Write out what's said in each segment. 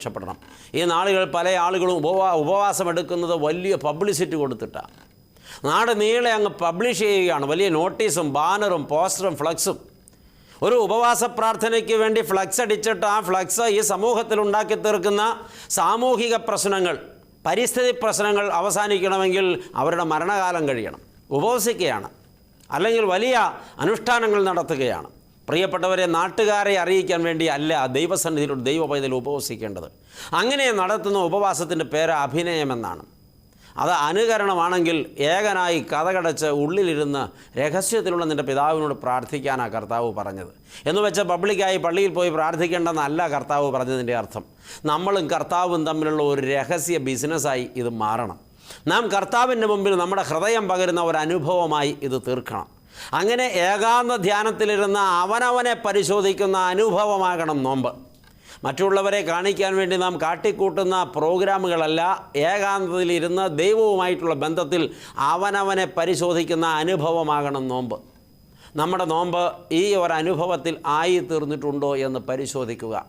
രക്ഷപ്പെടണം. ഈ നാളുകൾ പല ആളുകളും ഉപവാ ഉപവാസം എടുക്കുന്നത് വലിയ പബ്ലിസിറ്റി കൊടുത്തിട്ടാണ് നാട് നീളെ അങ്ങ് പബ്ലിഷ് ചെയ്യുകയാണ്. വലിയ നോട്ടീസും ബാനറും പോസ്റ്ററും ഫ്ലക്സും. ഒരു ഉപവാസ പ്രാർത്ഥനയ്ക്ക് വേണ്ടി ഫ്ലക്സ് അടിച്ചിട്ട് ആ ഫ്ലക്സ് ഈ സമൂഹത്തിൽ ഉണ്ടാക്കി തീർക്കുന്ന സാമൂഹിക പ്രശ്നങ്ങൾ പരിസ്ഥിതി പ്രശ്നങ്ങൾ അവസാനിക്കണമെങ്കിൽ അവരുടെ മരണകാലം കഴിയണം. ഉപവസിക്കുകയാണ്. അല്ലെങ്കിൽ വലിയ അനുഷ്ഠാനങ്ങൾ നടത്തുകയാണ്. പ്രിയപ്പെട്ടവരെ നാട്ടുകാരെ അറിയിക്കാൻ വേണ്ടി അല്ല ദൈവസന്നിധിയിലൂടെ ദൈവ പൈതൽ ഉപവസിക്കേണ്ടത്. അങ്ങനെ നടത്തുന്ന ഉപവാസത്തിന്റെ പേര് അഭിനയമെന്നാണ്. അത് അനുകരണമാണെങ്കിൽ ഏകനായി കഥകടച്ച് ഉള്ളിലിരുന്ന് രഹസ്യത്തിലുള്ള നിന്റെ പിതാവിനോട് പ്രാർത്ഥിക്കാനാണ് കർത്താവ് പറഞ്ഞത്. എന്ന് വെച്ചാൽ പബ്ലിക്കായി പള്ളിയിൽ പോയി പ്രാർത്ഥിക്കേണ്ടെന്നല്ല കർത്താവ് പറഞ്ഞതിന്റെ അർത്ഥം. നമ്മളും കർത്താവും തമ്മിലുള്ള ഒരു രഹസ്യ ബിസിനസ്സായി ഇത് മാറണം. നാം കർത്താവിന്റെ മുമ്പിൽ നമ്മുടെ ഹൃദയം പകരുന്ന ഒരു അനുഭവമായി ഇത് തീർക്കണം. അങ്ങനെ ഏകാന്ത ധ്യാനത്തിലിരുന്ന് അവനവനെ പരിശോധിക്കുന്ന അനുഭവമാകണം നോമ്പ്. മറ്റുള്ളവരെ കാണിക്കാൻ വേണ്ടി നാം കാട്ടിക്കൂട്ടുന്ന പ്രോഗ്രാമുകളല്ല ഏകാന്തതയിലിരുന്ന് ദൈവവുമായിട്ടുള്ള ബന്ധത്തിൽ അവനവനെ പരിശോധിക്കുന്ന അനുഭവമാകണം നോമ്പ്. നമ്മുടെ നോമ്പ് ഈ ഒരു അനുഭവത്തിൽ ആയി തീർന്നിട്ടുണ്ടോ എന്ന് പരിശോധിക്കുക.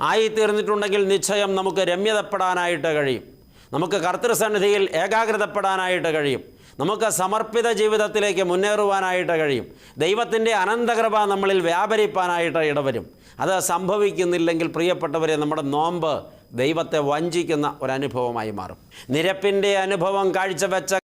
ആയി തീർന്നിട്ടുണ്ടെങ്കിൽ നിശ്ചയം നമുക്ക് രമ്യതപ്പെടാനായിട്ട് കഴിയും. നമുക്ക് കർത്തൃസന്നിധിയിൽ ഏകാഗ്രതപ്പെടാനായിട്ട് കഴിയും. നമുക്ക് സമർപ്പിത ജീവിതത്തിലേക്ക് മുന്നേറുവാനായിട്ട് കഴിയും. ദൈവത്തിന്റെ അനന്തകൃപ നമ്മളിൽ വ്യാപരിപ്പാനായിട്ട് ഇടവരും. അത് സംഭവിക്കുന്നില്ലെങ്കിൽ പ്രിയപ്പെട്ടവരെ നമ്മുടെ നോമ്പ് ദൈവത്തെ വഞ്ചിക്കുന്ന ഒരനുഭവമായി മാറും. നിരപ്പിന്റെ അനുഭവം കാഴ്ചവെച്ച